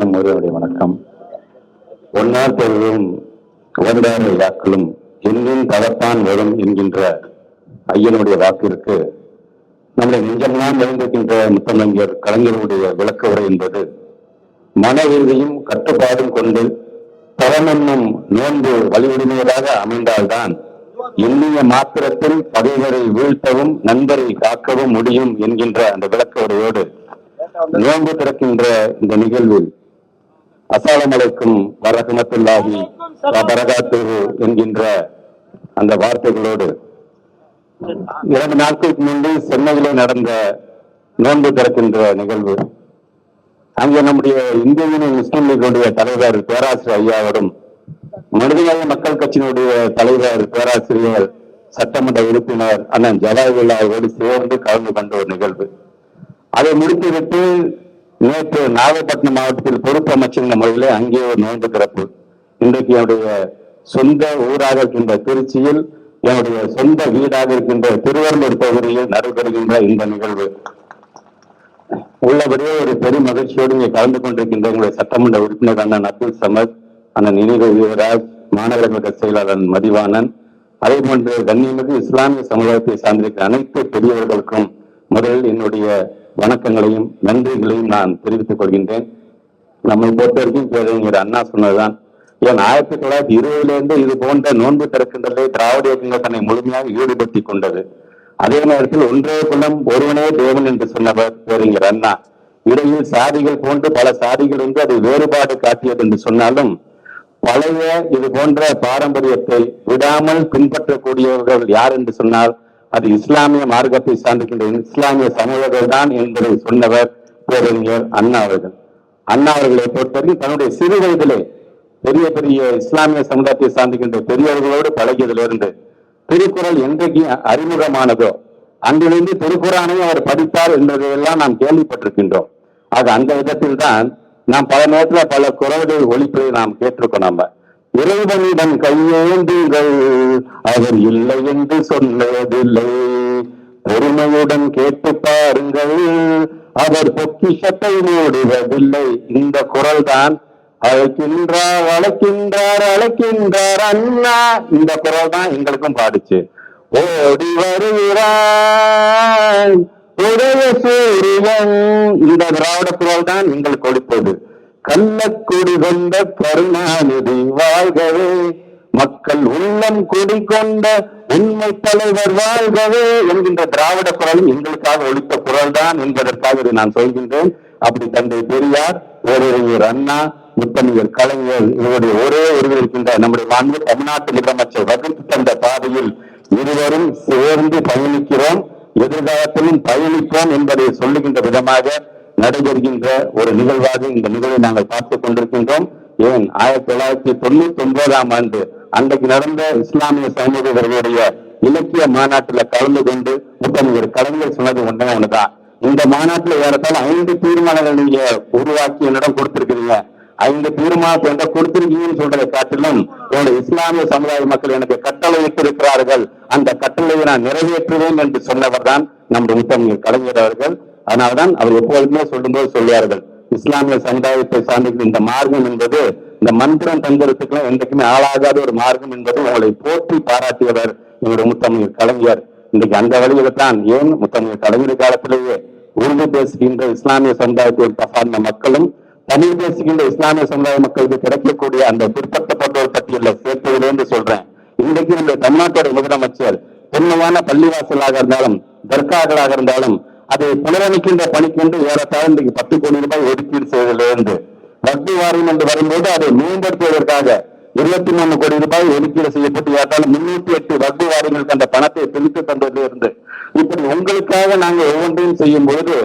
அனைவருக்கும் ஒருவருடைய வணக்கம். ஒன்னார் பொருளும் ஒன்றார் வாக்களும் எண்ணின் தவத்தான் வரும் என்கின்ற ஐயனுடைய வாக்கிற்கு நம்முடைய நெஞ்சமெல்லாம் நிறைந்திருக்கின்ற முத்தமிழர் கலைஞருடைய விளக்க உரை என்பது மன உறுதியும் கட்டுப்பாடும் கொண்டு தவமென்னும் நோன்பு வலியுடைமையதாக அமைந்தால்தான் எண்ணிய மாத்திரத்தில் பகைவரை வீழ்த்தவும் நண்பரை காக்கவும் முடியும் என்கின்ற அந்த விளக்க உரையோடு நோன்பு திறக்கின்ற இந்த நிகழ்வில் அசாலமலைக்கும் அலைக்கும் வரஹமத்துல்லாஹி என்கின்ற அந்த வார்த்தைகளோடு இரண்டு நாட்களுக்கு முன்பு சென்னையிலே நடந்த நோன்பு திறக்கின்ற நிகழ்வு அங்கே நம்முடைய இந்திய யூனியன் முஸ்லீம் லீகுடைய தலைவர் பேராசிரியர் ஐயாவரும் மனிதநேய மக்கள் கட்சியினுடைய தலைவர் பேராசிரியர் சட்டமன்ற உறுப்பினர் அண்ணன் ஜலாவிழாவோடு சேர்ந்து கலந்து கொண்ட ஒரு நிகழ்வு. அதை முடித்துவிட்டு நேற்று நாகப்பட்டினம் மாவட்டத்தில் பொறுப்பு அமைச்சர் முறையிலே அங்கே ஒரு நோய்ந்து திறப்பு. இன்றைக்கு என்னுடைய சொந்த ஊராக இருக்கின்ற திருச்சியில் என்னுடைய சொந்த வீடாக இருக்கின்ற திருவள்ளூர் பகுதியில் நடைபெறுகின்ற இந்த நிகழ்வு. உள்ளபடியே ஒரு பெரும் மகிழ்ச்சியோடு இங்கே கலந்து கொண்டிருக்கின்ற உங்களுடைய சட்டமன்ற உறுப்பினர் அண்ணன் அப்துல் சமத் அண்ணன் நினைவு யுவராஜ் மாநகர மன்ற செயலாளர் மதிவாணன் அதே போன்று கண்ணியமிகு இஸ்லாமிய சமுதாயத்தை சார்ந்திருக்கிற அனைத்து பெரியவர்களுக்கும் முதலில் என்னுடைய வணக்கங்களையும் நன்றிகளையும் நான் தெரிவித்துக் கொள்கின்றேன். நம்மை பொறுத்த வரைக்கும் பேரறிஞர் அண்ணா சொன்னதுதான். ஏன் ஆயிரத்தி தொள்ளாயிரத்தி இருபதுலேருந்து இது போன்ற நோன்பு திறக்கின்றதை திராவிட இயக்கங்கள் தன்னை முழுமையாக ஈடுபடுத்திக் கொண்டது. அதே நேரத்தில் ஒன்றே குலம் ஒருவனே தேவன் என்று சொன்னவர் பேரறிஞர் அண்ணா. இடையில் சாதிகள் போன்று பல சாதிகள் வந்து அதை வேறுபாடு காட்டியது என்று சொன்னாலும் பழைய இது போன்ற பாரம்பரியத்தை விடாமல் பின்பற்றக்கூடியவர்கள் யார் என்று சொன்னால் அது இஸ்லாமிய மார்க்கத்தை சார்ந்திருக்கின்ற இஸ்லாமிய சமூகங்கள் தான் என்பதை சொன்னவர் பேரறிஞர் அண்ணா அவர்கள். அண்ணா அவர்களை பொறுத்தவரைக்கும் தன்னுடைய சிறு வயதிலே பெரிய பெரிய இஸ்லாமிய சமுதாயத்தை சார்ந்திருக்கின்ற பெரியவர்களோடு பழகியதிலிருந்து திருக்குறள் என்றைக்கு அறிமுகமானதோ அங்கிருந்து திருக்குறானையும் அவர் படித்தார் என்பதையெல்லாம் நாம் கேள்விப்பட்டிருக்கின்றோம். ஆக அந்த விதத்தில் தான் நாம் பல நேரத்தில் பல குரல்கள் ஒழிப்பதை நாம் கேட்டிருக்கோம் நம்ம இறைவனிடம் கையேந்துங்கள். அவர் இல்லை என்று சொன்னதில்லை. பொறுமையுடன் கேட்டு பாருங்கள். அவர் பொக்கிஷத்தை மூடுவதில்லை. இந்த குரல் தான் அழைக்கின்றார் அழைக்கின்றார் அழைக்கின்றார் அண்ணா. இந்த குரல் தான் எங்களுக்கும் பாடுச்சு. ஓடி வருகிறான் உதய சூரியன் இந்த திராவிட குரல் தான் எங்களுக்கு கொடுத்தது கள்ளக்குடி கொண்ட கருணாநிதி வாழ்கவே மக்கள் உள்ளம் குடிகொண்ட உண்மை தலைவர் வாழ்கவே என்கின்ற திராவிட குரலும் எங்களுக்காக ஒழித்த குரல் தான் என்பதற்காக இதை நான் சொல்கின்றேன். அப்படி தந்தை பெரியார் ஓரிரையர் அண்ணா முத்தமிழர் கலைஞர் இவருடைய ஒரே ஒருவருக்கின்ற நம்முடைய மாண்பு தமிழ்நாட்டு முதலமைச்சர் வகுத்து தந்த பாதையில் இருவரும் சேர்ந்து பயணிக்கிறோம். எதிர்காலத்திலும் பயணிப்போம் என்பதை சொல்லுகின்ற விதமாக நடைபெறுகின்ற ஒரு நிகழ்வாக இந்த நிகழ்வை நாங்கள் பார்த்துக் கொண்டிருக்கின்றோம். ஏன்? ஆயிரத்தி தொள்ளாயிரத்தி தொண்ணூத்தி ஒன்பதாம் ஆண்டு அன்றைக்கு நடந்த இஸ்லாமிய சமூகர்களுடைய இலக்கிய மாநாட்டில் கலந்து கொண்டு முத்தமிழர் கலைஞர் சொன்னது ஒன்றே ஒண்ணுதான் இந்த மாநாட்டில் ஏறத்தால் ஐந்து தீர்மானங்கள் நீங்க உருவாக்கி என்னிடம் கொடுத்திருக்கிறீங்க. ஐந்து தீர்மானத்தை என்ற கொடுத்திருக்கீங்கன்னு சொல்றதை காட்டிலும் என்னுடைய இஸ்லாமிய சமுதாய மக்கள் எனக்கு கட்டளை இருக்கிறார்கள் அந்த கட்டளையை நான் நிறைவேற்றுவேன் என்று சொன்னவர் தான் நம்முடைய முத்தமிழ் கலைஞர் அவர்கள். அதனால்தான் அவர் எப்பொழுதுமே சொல்லும்போது சொல்லுவார்கள் இஸ்லாமிய சமுதாயத்தை சார்ந்த இந்த மார்க்கம் என்பது இந்த மந்திரம் தந்திரத்துக்கெல்லாம் என்றைக்குமே ஆளாகாத ஒரு மார்க்கம் என்பது உங்களை போற்றி பாராட்டியவர் எங்களுடைய முத்தமிழ் கலைஞர். இன்றைக்கு அந்த வழியில தான் ஏன் முத்தமிழ் கலைஞர் காலத்திலேயே உருது பேசுகின்ற இஸ்லாமிய சமுதாயத்தை சார்ந்த மக்களும் தமிழ் பேசுகின்ற இஸ்லாமிய சமுதாய மக்களுக்கு கிடைக்கக்கூடிய அந்த பிற்படுத்தப்பட்டோர் பட்டியலில் சேர்த்ததிலேருந்து சொல்றேன். இன்றைக்கு நம்முடைய தமிழ்நாட்டோட முதலமைச்சர் தொன்மையான பள்ளிவாசலாக இருந்தாலும் தர்காக்களாக இருந்தாலும் அதை புனரமைக்கின்ற பணிக்கொண்டு ஏறத்தாழ இன்றைக்கு பத்து கோடி ரூபாய் ஒதுக்கீடு செய்வதிலிருந்து வட்டி வாரியம் என்று வரும்போது அதை மேம்படுத்துவதற்காக இருபத்தி மூணு கோடி ரூபாய் ஒதுக்கீடு செய்யப்பட்டு ஏற்றால் முன்னூத்தி எட்டு வக்பு வாரியங்களுக்கு அந்த பணத்தை பிரித்து தந்ததிலிருந்து இப்படி உங்களுக்காக நாங்கள் ஒவ்வொன்றையும் செய்யும் பொழுது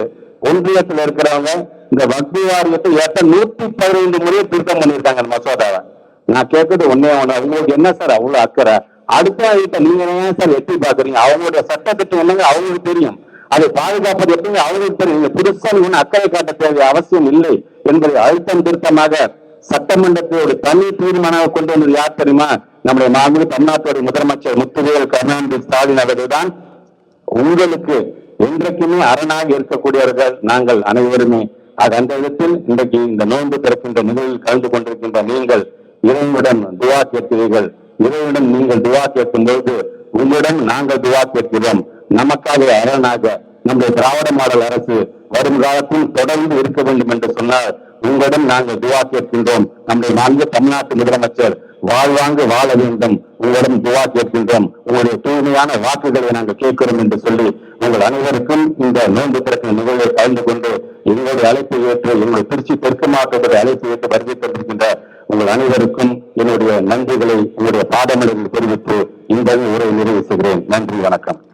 ஒன்றியத்தில் இருக்கிறவங்க இந்த வக்பு வாரியத்தை ஏற்ற நூத்தி பதினைந்து முறையை திருத்தம் பண்ணியிருக்காங்க அந்த மசோதாவை. நான் கேட்கறது ஒன்னே ஒண்ணு. அவங்களுக்கு என்ன சார்? அவ்வளவு அக்கறை. அடுத்த நீங்க சார் எட்டி பாக்குறீங்க அவங்களுடைய சட்டத்திட்டம் என்னங்க? அவங்களுக்கு தெரியும். அதை பாதுகாப்பது எப்பவுமே அவர்கள் இந்த நீங்க ஒன்று அக்கறை காட்ட தேவை அவசியம் இல்லை என்பதை அழுத்தம் திருத்தமாக சட்டமன்றத்தை ஒரு தனி தீர்மானம் கொண்டு வந்தது யார் தெரியுமா? நம்முடைய மாநில தமிழ்நாட்டுடைய முதலமைச்சர் முத்துவேல் கருணாநிதி ஸ்டாலின் அவர்கள் தான் உங்களுக்கு என்றைக்குமே அரணாக இருக்கக்கூடியவர்கள் நாங்கள் அனைவருமே. அது அந்த விதத்தில் இன்றைக்கு இந்த நோன்பு திறக்கின்ற நிகழ்வில் கலந்து கொண்டிருக்கின்ற நீங்கள் இறைவனுடன் துவா கேட்கிறீர்கள். இறைவனுடன் நீங்கள் துவா கேட்கும் பொழுது உங்களிடம் நாங்கள் துவா கேட்கிறோம். நமக்காக அரணாக நம்முடைய திராவிட மாடல் அரசு வரும் காலத்தில் தொடர்ந்து இருக்க வேண்டும் என்று சொன்னால் உங்களிடம் நாங்கள் துவா கேட்கின்றோம். நம்முடைய மாநில தமிழ்நாட்டு முதலமைச்சர் வாழ்வாங்கு வாழ வேண்டும். உங்களிடம் துவா கேட்கின்றோம். உங்களுடைய தூய்மையான வாக்குகளை நாங்கள் கேட்கிறோம் என்று சொல்லி உங்கள் அனைவருக்கும் இந்த நோன்பு திறக்கும் நிகழ்வை கலந்து கொண்டு எங்களுடைய அழைப்பை ஏற்று எங்களுடைய திருச்சி தெற்கு மாவட்டத்துடைய அழைப்பை ஏற்று வருகை தந்திருக்கின்ற உங்கள் அனைவருக்கும் என்னுடைய நன்றிகளை உங்களுடைய பாடமளில் தெரிவித்து இந்த உரை நிறைவு செய்கிறேன். நன்றி வணக்கம்.